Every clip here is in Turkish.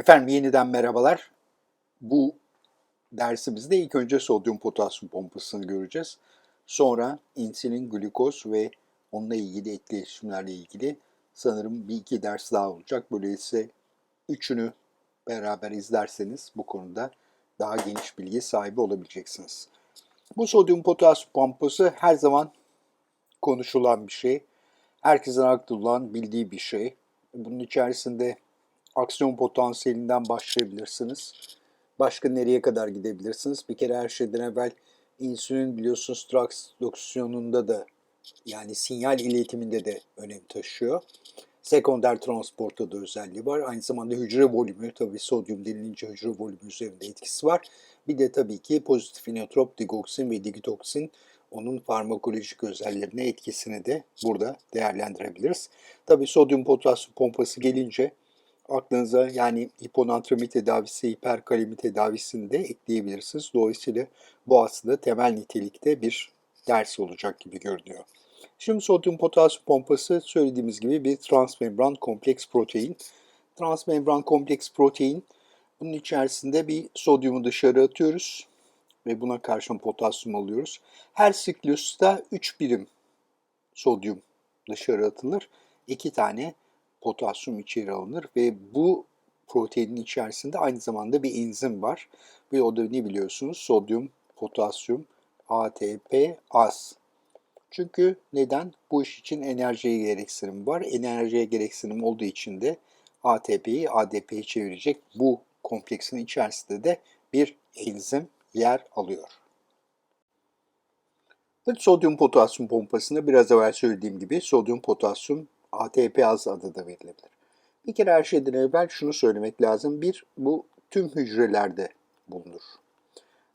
Efendim yeniden merhabalar. Bu dersimizde ilk önce sodyum potasyum pompasını göreceğiz. Sonra insülin, glikoz ve onunla ilgili etkileşimlerle ilgili sanırım bir iki ders daha olacak. Böyleyse üçünü beraber izlerseniz bu konuda daha geniş bilgi sahibi olabileceksiniz. Bu sodyum potasyum pompası her zaman konuşulan bir şey. Herkesin aklında olan bildiği bir şey. Bunun içerisinde aksiyon potansiyelinden başlayabilirsiniz. Başka nereye kadar gidebilirsiniz? Bir kere her şeyden evvel insülin biliyorsunuz transdoksiyonunda da yani sinyal iletiminde de önem taşıyor. Sekonder transportta da özelliği var. Aynı zamanda hücre volümü, tabii sodyum denilince hücre volümü üzerinde etkisi var. Bir de tabii ki pozitif inotrop, digoksin ve digitoksin onun farmakolojik özelliklerine etkisini de burada değerlendirebiliriz. Tabii sodyum potasyum pompası gelince aklınıza yani hiponatremi tedavisi, hiperkalemi tedavisini de ekleyebilirsiniz. Dolayısıyla bu aslında temel nitelikte bir ders olacak gibi görünüyor. Şimdi sodyum potasyum pompası söylediğimiz gibi bir transmembran kompleks protein. Transmembran kompleks protein bunun içerisinde bir sodyumu dışarı atıyoruz ve buna karşın potasyum alıyoruz. Her siklusta 3 birim sodyum dışarı atılır. 2 tane potasyum içeri alınır ve bu proteinin içerisinde aynı zamanda bir enzim var. Ve o da ne biliyorsunuz? Sodyum, potasyum, ATP, az. Çünkü neden? Bu iş için enerjiye gereksinim var. Enerjiye gereksinim olduğu için de ATP'yi ADP'ye çevirecek bu kompleksin içerisinde de bir enzim yer alıyor. Sodyum potasyum pompasında biraz evvel söylediğim gibi sodyum potasyum ATP az adı da verilebilir. Bir kere her şeyden evvel şunu söylemek lazım. Bir, bu tüm hücrelerde bulunur.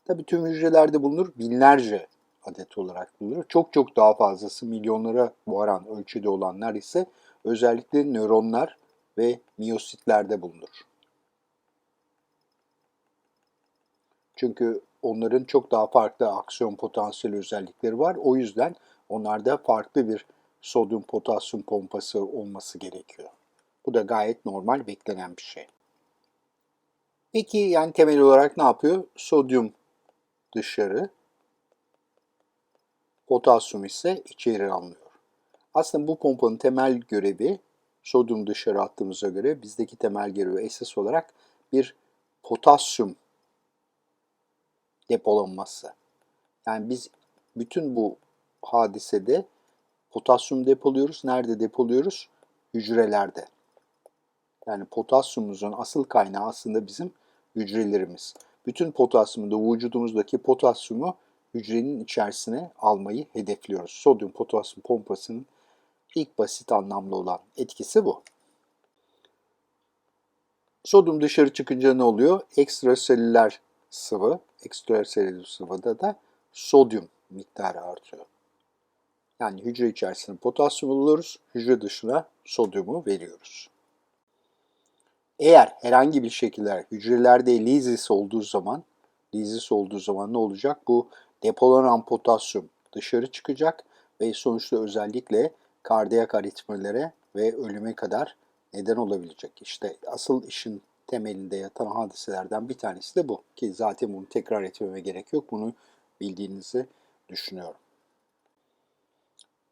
Tabi tüm hücrelerde bulunur, binlerce adet olarak bulunur. Çok çok daha fazlası milyonlara varan ölçüde olanlar ise özellikle nöronlar ve miyositlerde bulunur. Çünkü onların çok daha farklı aksiyon potansiyeli özellikleri var. O yüzden onlarda farklı bir sodyum potasyum pompası olması gerekiyor. Bu da gayet normal beklenen bir şey. Peki yani temel olarak ne yapıyor? Sodyum dışarı, potasyum ise içeri alınıyor. Aslında bu pompanın temel görevi sodyum dışarı attığımıza göre bizdeki temel görevi esas olarak bir potasyum depolanması. Yani biz bütün bu hadisede potasyum depoluyoruz. Nerede depoluyoruz? Hücrelerde. Yani potasyumumuzun asıl kaynağı aslında bizim hücrelerimiz. Bütün potasyumu da vücudumuzdaki potasyumu hücrenin içerisine almayı hedefliyoruz. Sodyum potasyum pompasının ilk basit anlamlı olan etkisi bu. Sodyum dışarı çıkınca ne oluyor? Ekstraselüler sıvı, ekstraselüler sıvıda da sodyum miktarı artıyor. Yani hücre içerisinde potasyum alıyoruz, hücre dışına sodyumu veriyoruz. Eğer herhangi bir şekilde hücrelerde lizis olduğu zaman, lizis olduğu zaman ne olacak? Bu depolanan potasyum dışarı çıkacak ve sonuçta özellikle kardiyak aritmilere ve ölüme kadar neden olabilecek. İşte asıl işin temelinde yatan hadiselerden bir tanesi de bu. Ki zaten bunu tekrar etmeme gerek yok. Bunu bildiğinizi düşünüyorum.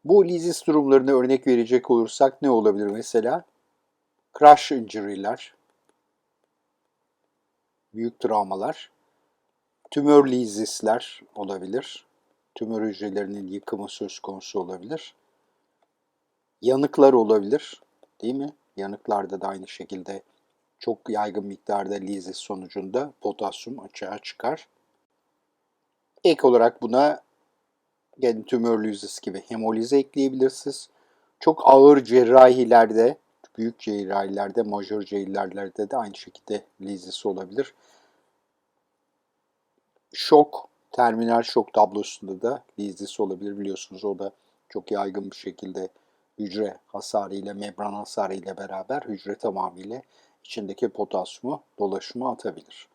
Bu lizis durumlarına örnek verecek olursak ne olabilir mesela? Crash injury'ler, büyük travmalar, tümör lizisler olabilir, tümör hücrelerinin yıkımı söz konusu olabilir, yanıklar olabilir, değil mi? Yanıklarda da aynı şekilde çok yaygın miktarda lizis sonucunda potasyum açığa çıkar. Ek olarak buna yani tümörlüzis gibi hemolize ekleyebilirsiniz. Çok ağır cerrahilerde, büyük cerrahilerde, majör cerrahilerde de aynı şekilde lizisi olabilir. Şok, terminal şok tablosunda da lizisi olabilir biliyorsunuz. O da çok yaygın bir şekilde hücre hasarı ile membran hasarı ile beraber hücre tamamıyla içindeki potasyumu dolaşıma atabilir.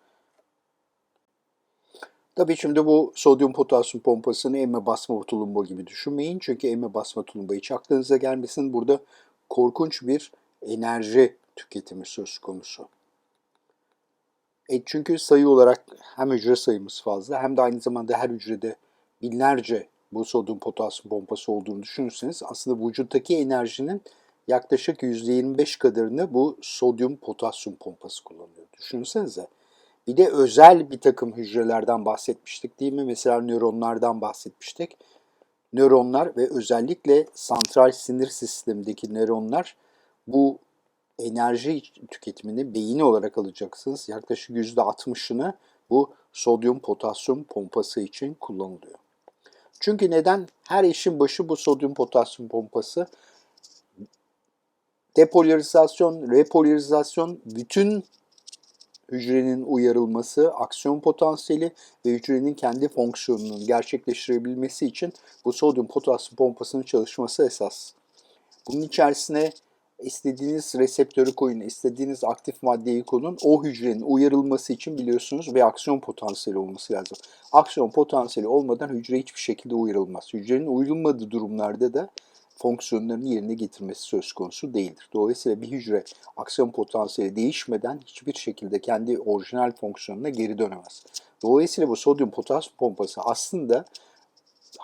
Tabii şimdi bu sodyum potasyum pompasını emme basma tulumba gibi düşünmeyin. Çünkü emme basma tulumba hiç aklınıza gelmesin. Burada korkunç bir enerji tüketimi söz konusu. E çünkü sayı olarak hem hücre sayımız fazla hem de aynı zamanda her hücrede binlerce bu sodyum potasyum pompası olduğunu düşünürseniz aslında vücuttaki enerjinin yaklaşık %25 kadarını bu sodyum potasyum pompası kullanıyor. Düşünsenize. Bir de özel bir takım hücrelerden bahsetmiştik değil mi? Mesela nöronlardan bahsetmiştik. Nöronlar ve özellikle santral sinir sistemindeki nöronlar bu enerji tüketimini beyin olarak alacaksınız. Yaklaşık %60'ını bu sodyum potasyum pompası için kullanılıyor. Çünkü neden? Her işin başı bu sodyum potasyum pompası. Depolarizasyon, repolarizasyon, bütün hücrenin uyarılması, aksiyon potansiyeli ve hücrenin kendi fonksiyonunun gerçekleştirebilmesi için bu sodyum potasyum pompasının çalışması esas. Bunun içerisine istediğiniz reseptörü koyun, istediğiniz aktif maddeyi koyun. O hücrenin uyarılması için biliyorsunuz bir aksiyon potansiyeli olması lazım. Aksiyon potansiyeli olmadan hücre hiçbir şekilde uyarılmaz. Hücrenin uyarılmadığı durumlarda da fonksiyonlarını yerine getirmesi söz konusu değildir. Dolayısıyla bir hücre aksiyon potansiyeli değişmeden hiçbir şekilde kendi orijinal fonksiyonuna geri dönemez. Dolayısıyla bu sodyum potasyum pompası aslında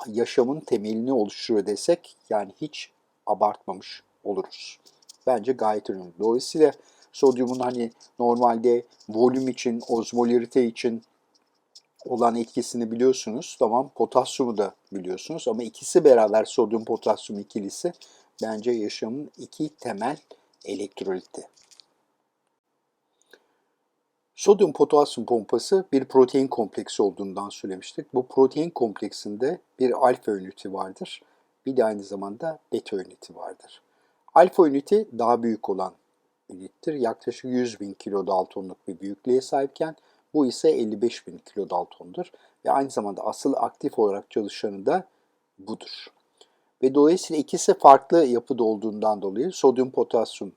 yaşamın temelini oluşturuyor desek yani hiç abartmamış oluruz. Bence gayet önemli. Dolayısıyla sodyumun hani normalde volüm için, ozmolarite için olan etkisini biliyorsunuz. Tamam potasyumu da biliyorsunuz ama ikisi beraber sodyum potasyum ikilisi bence yaşamın iki temel elektroliti. Sodyum potasyum pompası bir protein kompleksi olduğundan söylemiştik. Bu protein kompleksinde bir alfa üniti vardır. Bir de aynı zamanda beta üniti vardır. Alfa üniti daha büyük olan ünittir. Yaklaşık 100 bin kilodaltonluk bir büyüklüğe sahipken bu ise 55 bin kilodaltondur. Ve aynı zamanda asıl aktif olarak çalışanı da budur. Ve dolayısıyla ikisi farklı yapıda olduğundan dolayı sodyum potasyum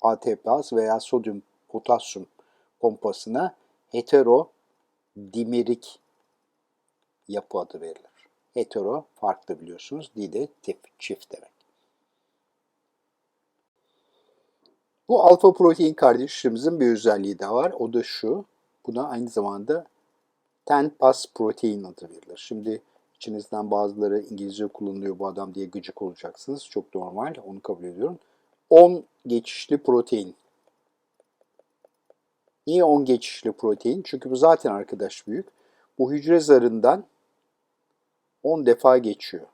ATPaz veya sodyum potasyum pompasına hetero dimerik yapı adı verilir. Hetero farklı biliyorsunuz. Di de çift demek. Bu alfa protein kardeşimizin bir özelliği daha var. O da şu. Buna aynı zamanda ten-pas protein adı verilir. Şimdi içinizden bazıları İngilizce kullanılıyor bu adam diye gıcık olacaksınız. Çok normal. Onu kabul ediyorum. 10 geçişli protein. Niye 10 geçişli protein? Çünkü bu zaten arkadaş büyük. Bu hücre zarından 10 defa geçiyor.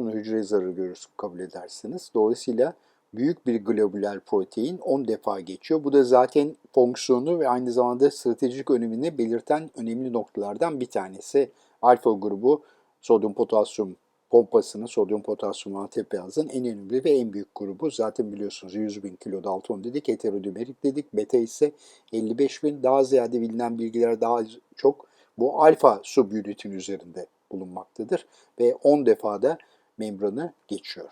Şunu hücre zarı görürüz kabul edersiniz. Dolayısıyla büyük bir globüler protein 10 defa geçiyor. Bu da zaten fonksiyonu ve aynı zamanda stratejik önemini belirten önemli noktalardan bir tanesi. Alfa grubu sodyum potasyum pompasının sodyum potasyum ATPazın en önemli ve en büyük grubu. Zaten biliyorsunuz 100 bin kilo dalton dedik, heterodimerik dedik. Beta ise 55 bin. Daha ziyade bilinen bilgiler daha çok bu alfa subyünitin üzerinde bulunmaktadır. Ve 10 defada membranı geçiyor.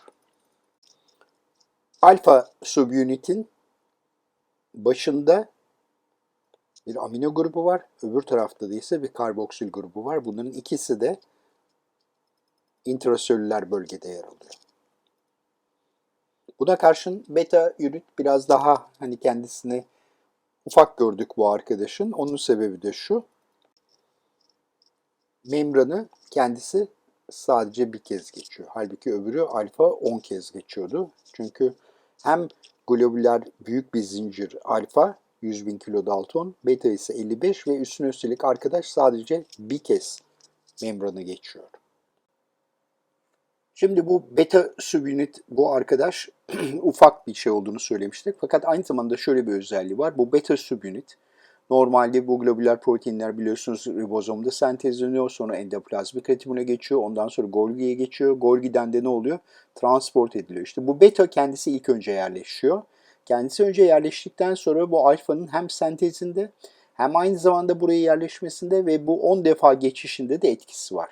Alfa subunitin başında bir amino grubu var. Öbür tarafta da ise bir karboksil grubu var. Bunların ikisi de intraselüler bölgede yer alıyor. Buna karşın beta ünit biraz daha hani kendisini ufak gördük bu arkadaşın. Onun sebebi de şu. Membranı kendisi sadece bir kez geçiyor. Halbuki öbürü alfa 10 kez geçiyordu. Çünkü hem globüler büyük bir zincir alfa 100 bin kilodalton, beta ise 55 ve üstüne üstelik arkadaş sadece bir kez membranı geçiyor. Şimdi bu beta subunit bu arkadaş ufak bir şey olduğunu söylemiştik. Fakat aynı zamanda şöyle bir özelliği var. Bu beta subunit Normalde bu globüler proteinler biliyorsunuz ribozomda sentezleniyor. Sonra endoplazmik retimine geçiyor. Ondan sonra Golgi'ye geçiyor. Golgi'den de ne oluyor? Transport ediliyor. İşte bu beta kendisi ilk önce yerleşiyor. Kendisi önce yerleştikten sonra bu alfanın hem sentezinde hem aynı zamanda buraya yerleşmesinde ve bu 10 defa geçişinde de etkisi var.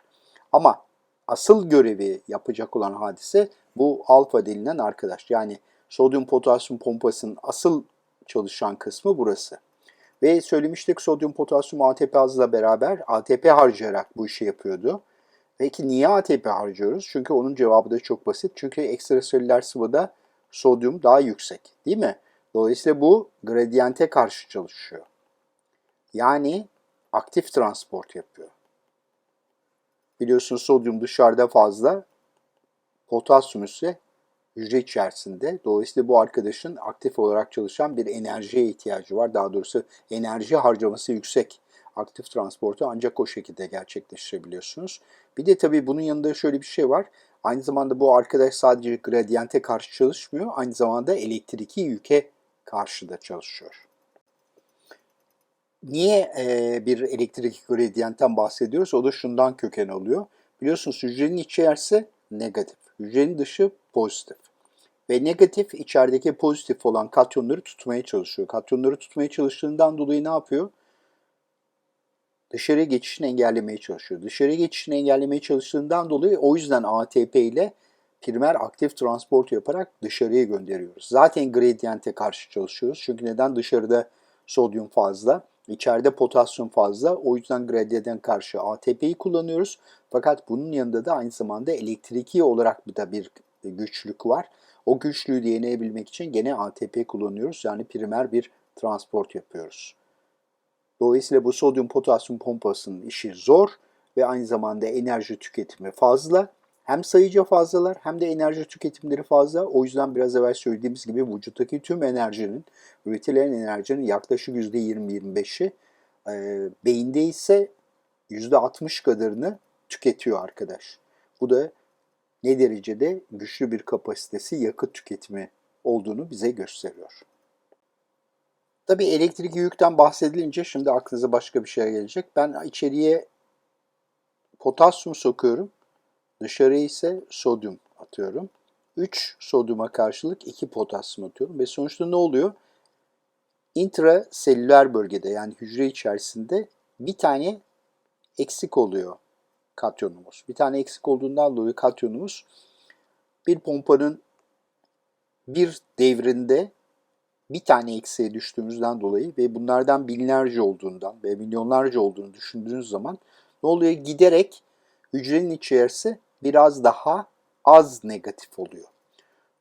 Ama asıl görevi yapacak olan hadise bu alfa denilen arkadaş. Yani sodyum potasyum pompasının asıl çalışan kısmı burası. Ve söylemiştik sodyum potasyum ATP azla beraber ATP harcayarak bu işi yapıyordu. Peki niye ATP harcıyoruz? Çünkü onun cevabı da çok basit. Çünkü ekstraselüler sıvıda sodyum daha yüksek değil mi? Dolayısıyla bu gradiyente karşı çalışıyor. Yani aktif transport yapıyor. Biliyorsunuz sodyum dışarıda fazla, potasyum ise hücre içerisinde. Dolayısıyla bu arkadaşın aktif olarak çalışan bir enerjiye ihtiyacı var. Daha doğrusu enerji harcaması yüksek. Aktif transportu ancak o şekilde gerçekleştirebiliyorsunuz. Bir de tabii bunun yanında şöyle bir şey var. Aynı zamanda bu arkadaş sadece gradiyente karşı çalışmıyor. Aynı zamanda elektriki yüke karşı da çalışıyor. Niye e, bir elektrik gradiyentten bahsediyoruz? O da şundan köken alıyor. Biliyorsunuz hücrenin içerisi negatif, hücrenin dışı pozitif. Ve negatif içerideki pozitif olan katyonları tutmaya çalışıyor. Katyonları tutmaya çalıştığından dolayı ne yapıyor? Dışarı geçişini engellemeye çalışıyor. Dışarı geçişini engellemeye çalıştığından dolayı o yüzden ATP ile primer aktif transport yaparak dışarıya gönderiyoruz. Zaten gradiyente karşı çalışıyoruz. Çünkü neden? Dışarıda sodyum fazla, içeride potasyum fazla. O yüzden gradiyenten karşı ATP'yi kullanıyoruz. Fakat bunun yanında da aynı zamanda elektriki olarak da bir güçlük var. O güçlüğü deneyebilmek için gene ATP kullanıyoruz. Yani primer bir transport yapıyoruz. Dolayısıyla bu sodyum potasyum pompasının işi zor ve aynı zamanda enerji tüketimi fazla. Hem sayıca fazlalar hem de enerji tüketimleri fazla. O yüzden biraz evvel söylediğimiz gibi vücuttaki tüm enerjinin, üretilen enerjinin yaklaşık %20-25'i e, beyinde ise %60 kadarını tüketiyor arkadaş. Bu da ne derecede güçlü bir kapasitesi yakıt tüketimi olduğunu bize gösteriyor. Tabii elektrik yükten bahsedilince şimdi aklınıza başka bir şey gelecek. Ben içeriye potasyum sokuyorum. Dışarıya ise sodyum atıyorum. 3 sodyuma karşılık 2 potasyum atıyorum. Ve sonuçta ne oluyor? Intraselüler bölgede yani hücre içerisinde bir tane eksik oluyor katyonumuz. Bir tane eksik olduğundan dolayı katyonumuz bir pompanın bir devrinde bir tane eksiğe düştüğümüzden dolayı ve bunlardan binlerce olduğundan ve milyonlarca olduğunu düşündüğünüz zaman ne oluyor? Giderek hücrenin içerisi biraz daha az negatif oluyor.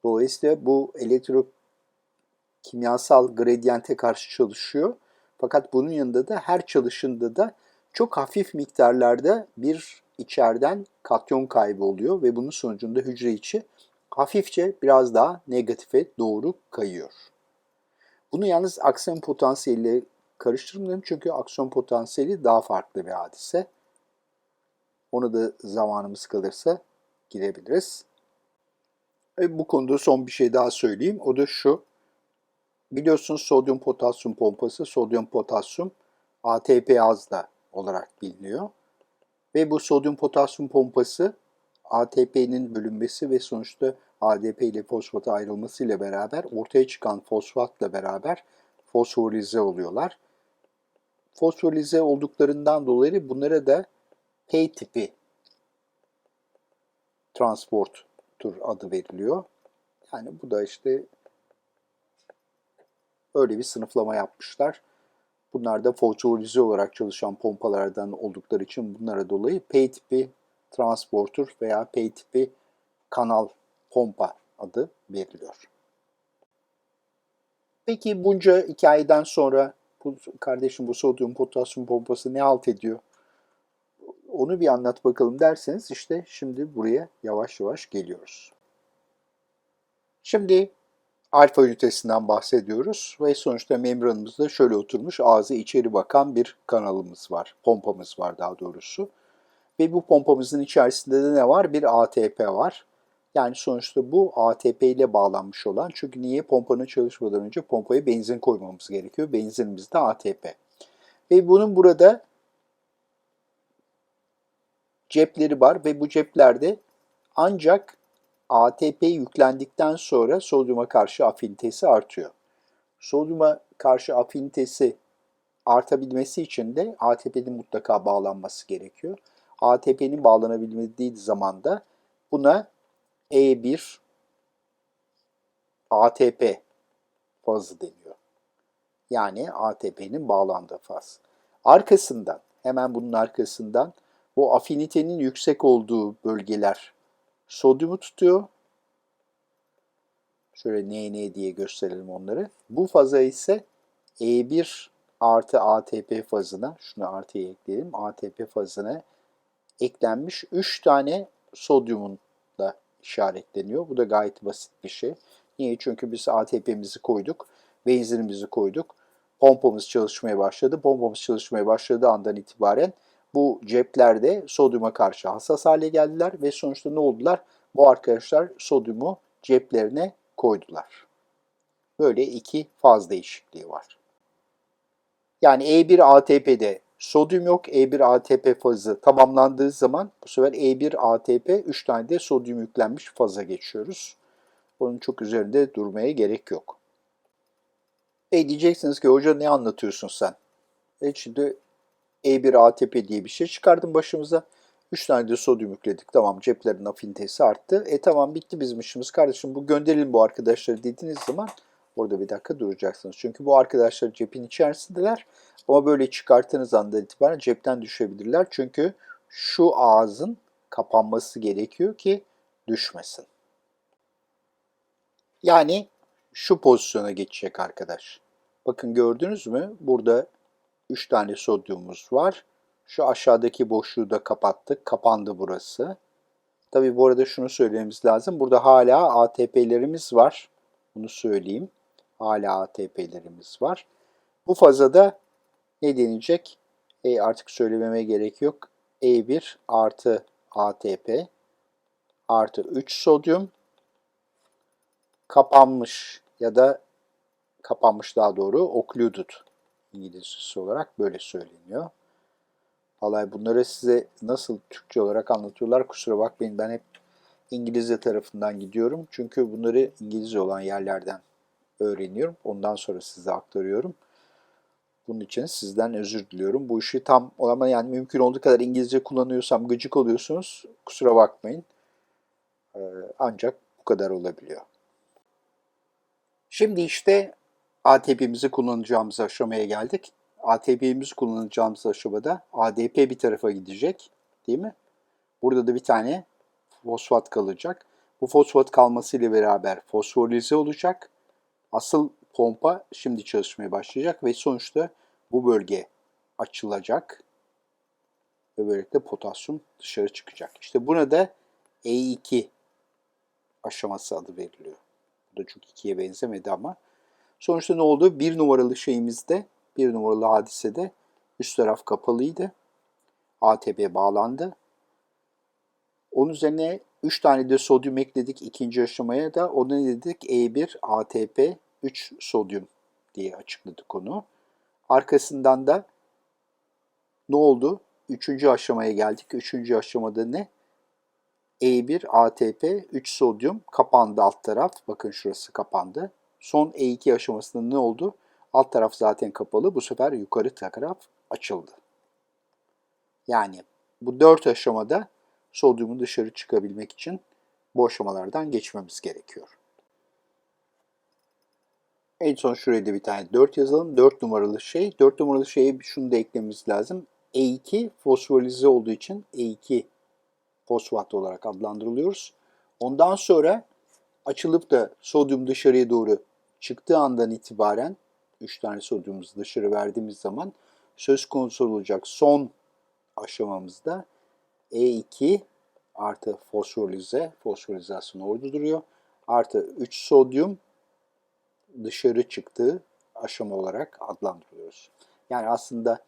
Dolayısıyla bu elektrokimyasal gradiyente karşı çalışıyor. Fakat bunun yanında da her çalışında da çok hafif miktarlarda bir içeriden katyon kaybı oluyor ve bunun sonucunda hücre içi hafifçe biraz daha negatife doğru kayıyor. Bunu yalnız aksiyon potansiyeliyle karıştırmayalım çünkü aksiyon potansiyeli daha farklı bir hadise. Onu da zamanımız kalırsa girebiliriz. E, bu konuda son bir şey daha söyleyeyim. O da şu. Biliyorsunuz sodyum potasyum pompası, sodyum potasyum ATP azda olarak biliniyor. Ve bu sodyum potasyum pompası ATP'nin bölünmesi ve sonuçta ADP ile fosfata ayrılması ile beraber ortaya çıkan fosfatla beraber fosforize oluyorlar. Fosforize olduklarından dolayı bunlara da P tipi transport tur adı veriliyor. Yani bu da işte öyle bir sınıflama yapmışlar. Bunlar da fosforize olarak çalışan pompalardan oldukları için bunlara dolayı P tipi transporter veya P tipi kanal pompa adı veriliyor. Peki bunca hikayeden sonra bu, kardeşim bu sodyum potasyum pompası ne halt ediyor? Onu bir anlat bakalım derseniz işte şimdi buraya yavaş yavaş geliyoruz. Şimdi alfa ünitesinden bahsediyoruz ve sonuçta membranımızda şöyle oturmuş ağzı içeri bakan bir kanalımız var, pompamız var daha doğrusu. Ve bu pompamızın içerisinde de ne var? Bir ATP var. Yani sonuçta bu ATP ile bağlanmış olan çünkü niye pompanın çalışmadan önce pompaya benzin koymamız gerekiyor. Benzinimiz de ATP. Ve bunun burada cepleri var ve bu ceplerde ancak ATP yüklendikten sonra sodyuma karşı afinitesi artıyor. Sodyuma karşı afinitesi artabilmesi için de ATP'nin mutlaka bağlanması gerekiyor. ATP'nin bağlanabildiği zaman da buna E1 ATP fazı deniyor. Yani ATP'nin bağlandığı faz. Arkasından, hemen bunun arkasından bu afinitenin yüksek olduğu bölgeler sodyumu tutuyor. Şöyle NN diye gösterelim onları. Bu faza ise E1 artı ATP fazına, şunu artıya ekleyelim, ATP fazına eklenmiş 3 tane sodyumun da işaretleniyor. Bu da gayet basit bir şey. Niye? Çünkü biz ATP'mizi koyduk, benzinimizi koyduk. Pompamız çalışmaya başladı. Pompamız çalışmaya başladığı andan itibaren bu ceplerde sodyuma karşı hassas hale geldiler ve sonuçta ne oldular? Bu arkadaşlar sodyumu ceplerine koydular. Böyle iki faz değişikliği var. Yani E1 ATP'de sodyum yok. E1 ATP fazı tamamlandığı zaman bu sefer E1 ATP 3 tane de sodyum yüklenmiş faza geçiyoruz. Onun çok üzerinde durmaya gerek yok. E diyeceksiniz ki hoca ne anlatıyorsun sen? E şimdi E1 ATP diye bir şey çıkardım başımıza. 3 tane de sodyum yükledik. Tamam ceplerin afinitesi arttı. E tamam bitti bizim işimiz. Kardeşim bu gönderelim bu arkadaşları dediğiniz zaman orada bir dakika duracaksınız. Çünkü bu arkadaşlar cepin içerisindeler. Ama böyle çıkarttığınız andan itibaren cepten düşebilirler. Çünkü şu ağzın kapanması gerekiyor ki düşmesin. Yani şu pozisyona geçecek arkadaş. Bakın gördünüz mü? Burada 3 tane sodyumumuz var. Şu aşağıdaki boşluğu da kapattık. Kapandı burası. Tabi bu arada şunu söylememiz lazım. Burada hala ATP'lerimiz var. Bunu söyleyeyim. Hala ATP'lerimiz var. Bu fazada ne deneyecek? E artık söylememe gerek yok. E1 artı ATP artı 3 sodyum kapanmış ya da kapanmış daha doğru occluded İngilizcesi olarak böyle söyleniyor. Vallahi bunları size nasıl Türkçe olarak anlatıyorlar kusura bakmayın ben hep İngilizce tarafından gidiyorum. Çünkü bunları İngilizce olan yerlerden öğreniyorum. Ondan sonra size aktarıyorum. Bunun için sizden özür diliyorum. Bu işi tam ama yani mümkün olduğu kadar İngilizce kullanıyorsam gıcık oluyorsunuz. Kusura bakmayın. Ee, ancak bu kadar olabiliyor. Şimdi işte ATP'mizi kullanacağımız aşamaya geldik. ATP'mizi kullanacağımız aşamada ADP bir tarafa gidecek. Değil mi? Burada da bir tane fosfat kalacak. Bu fosfat kalmasıyla beraber fosforize olacak. Asıl pompa şimdi çalışmaya başlayacak ve sonuçta bu bölge açılacak ve böylelikle potasyum dışarı çıkacak. İşte buna da E2 aşaması adı veriliyor. Bu da çok ikiye benzemedi ama. Sonuçta ne oldu? Bir numaralı şeyimizde, bir numaralı hadisede üst taraf kapalıydı. ATP bağlandı. Onun üzerine 3 tane de sodyum ekledik ikinci aşamaya da. Ona ne dedik? E1 ATP 3 sodyum diye açıkladık onu. Arkasından da ne oldu? Üçüncü aşamaya geldik. Üçüncü aşamada ne? E1 ATP 3 sodyum kapandı alt taraf. Bakın şurası kapandı. Son E2 aşamasında ne oldu? Alt taraf zaten kapalı. Bu sefer yukarı taraf açıldı. Yani bu dört aşamada sodyumun dışarı çıkabilmek için bu aşamalardan geçmemiz gerekiyor. En son şuraya da bir tane 4 yazalım. 4 numaralı şey. 4 numaralı şeye şunu da eklememiz lazım. E2 fosforize olduğu için E2 fosfat olarak adlandırılıyoruz. Ondan sonra açılıp da sodyum dışarıya doğru çıktığı andan itibaren 3 tane sodyumumuzu dışarı verdiğimiz zaman söz konusu olacak son aşamamızda E2 artı fosforize, fosforizasyon orada duruyor. Artı 3 sodyum dışarı çıktığı aşama olarak adlandırıyoruz. Yani aslında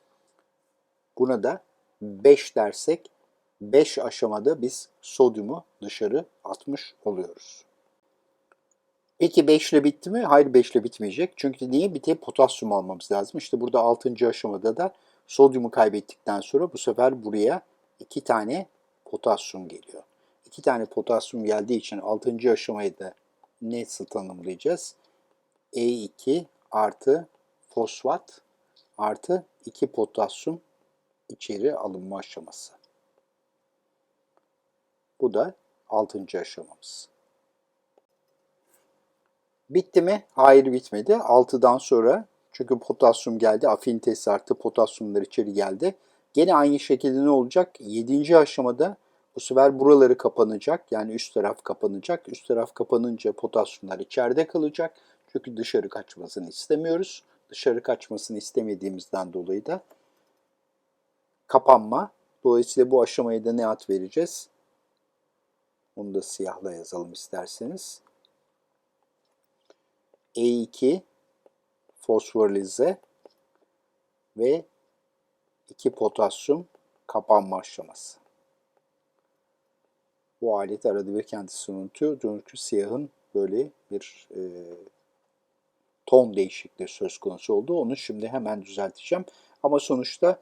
buna da 5 dersek 5 aşamada biz sodyumu dışarı atmış oluyoruz. Peki 5 ile bitti mi? Hayır 5 ile bitmeyecek. Çünkü niye? Bir de potasyum almamız lazım. İşte burada 6. aşamada da sodyumu kaybettikten sonra bu sefer buraya 2 tane potasyum geliyor. 2 tane potasyum geldiği için 6. aşamayı da nasıl tanımlayacağız? E2 artı fosfat artı 2 potasyum içeri alınma aşaması. Bu da 6. aşamamız. Bitti mi? Hayır bitmedi. 6'dan sonra Çünkü potasyum geldi, afinitesi arttı, potasyumlar içeri geldi. Gene aynı şekilde ne olacak? 7. aşamada bu sefer buraları kapanacak. Yani üst taraf kapanacak. Üst taraf kapanınca potasyumlar içeride kalacak. Çünkü dışarı kaçmasını istemiyoruz. Dışarı kaçmasını istemediğimizden dolayı da kapanma. Dolayısıyla bu aşamaya da ne ad vereceğiz? Onu da siyahla yazalım isterseniz. E2 fosforilize ve 2 potasyum kapanma aşaması. Bu alet arada bir kendisini unutuyor. Çünkü siyahın böyle bir e, ton değişikliği söz konusu oldu. Onu şimdi hemen düzelteceğim. Ama sonuçta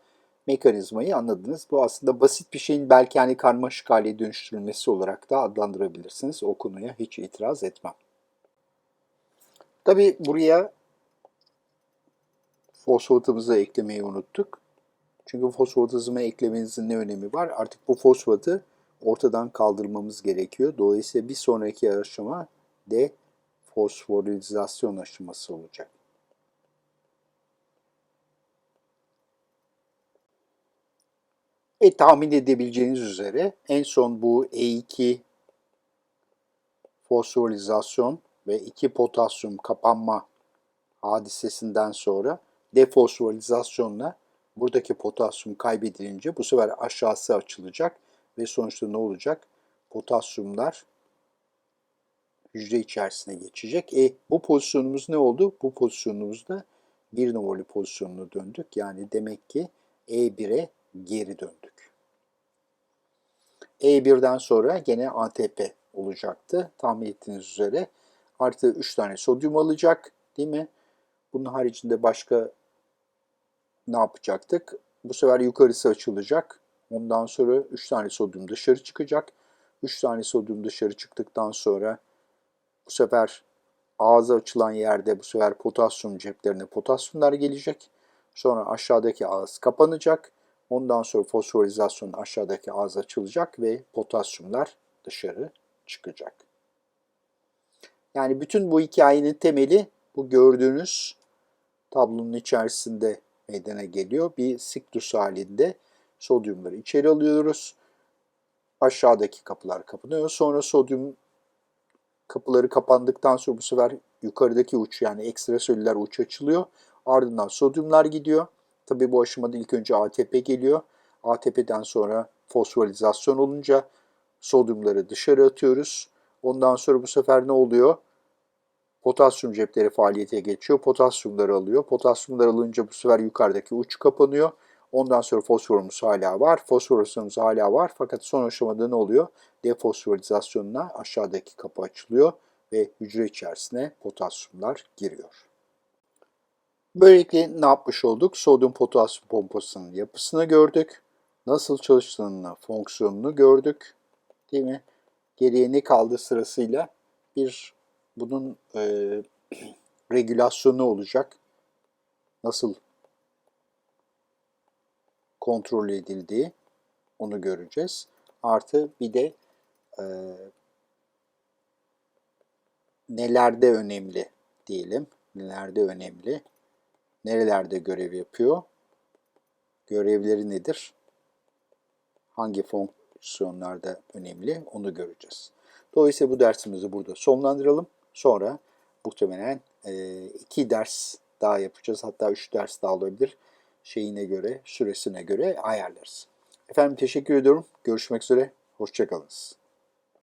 mekanizmayı anladınız. Bu aslında basit bir şeyin belki hani karmaşık hale dönüştürülmesi olarak da adlandırabilirsiniz. O konuya hiç itiraz etmem. Tabi buraya fosfatımızı eklemeyi unuttuk. Çünkü fosfatızmı eklemenizin ne önemi var? Artık bu fosfatı ortadan kaldırmamız gerekiyor. Dolayısıyla bir sonraki aşama defosforilizasyon aşaması olacak. E tahmin edebileceğiniz üzere en son bu E2 fosforilizasyon ve 2 potasyum kapanma hadisesinden sonra defosforizasyonla buradaki potasyum kaybedilince bu sefer aşağısı açılacak ve sonuçta ne olacak? Potasyumlar hücre içerisine geçecek. E bu pozisyonumuz ne oldu? Bu pozisyonumuzda bir numaralı pozisyonuna döndük. Yani demek ki E1'e geri döndük. E1'den sonra gene ATP olacaktı. Tahmin ettiğiniz üzere. Artı 3 tane sodyum alacak değil mi? Bunun haricinde başka ne yapacaktık? Bu sefer yukarısı açılacak. Ondan sonra 3 tane sodyum dışarı çıkacak. 3 tane sodyum dışarı çıktıktan sonra bu sefer ağza açılan yerde bu sefer potasyum ceplerine potasyumlar gelecek. Sonra aşağıdaki ağız kapanacak. Ondan sonra fosforizasyon aşağıdaki ağız açılacak ve potasyumlar dışarı çıkacak. Yani bütün bu hikayenin temeli bu gördüğünüz tablonun içerisinde meydana geliyor. Bir siklus halinde sodyumları içeri alıyoruz. Aşağıdaki kapılar kapanıyor. Sonra sodyum kapıları kapandıktan sonra bu sefer yukarıdaki uç yani ekstraselüler uç açılıyor. Ardından sodyumlar gidiyor. Tabii bu aşamada ilk önce ATP geliyor. ATP'den sonra fosforilizasyon olunca sodyumları dışarı atıyoruz. Ondan sonra bu sefer ne oluyor? Potasyum cepleri faaliyete geçiyor. Potasyumları alıyor. Potasyumları alınca bu sefer yukarıdaki uç kapanıyor. Ondan sonra fosforumuz hala var. Fosforumuz hala var. Fakat son aşamada ne oluyor? Defosforizasyonla aşağıdaki kapı açılıyor ve hücre içerisine potasyumlar giriyor. Böylelikle ne yapmış olduk? Sodyum potasyum pompasının yapısını gördük. Nasıl çalıştığını, fonksiyonunu gördük. Değil mi? Geriye ne kaldı sırasıyla? Bir bunun e, regülasyonu olacak. Nasıl kontrol edildiği onu göreceğiz. Artı bir de e, nelerde önemli diyelim. Nelerde önemli. Nerelerde görev yapıyor? Görevleri nedir? Hangi fonksiyonlarda önemli? Onu göreceğiz. Dolayısıyla bu dersimizi burada sonlandıralım. Sonra muhtemelen e, iki ders daha yapacağız. Hatta üç ders daha olabilir. Şeyine göre, süresine göre ayarlarız. Efendim teşekkür ediyorum. Görüşmek üzere. Hoşçakalınız.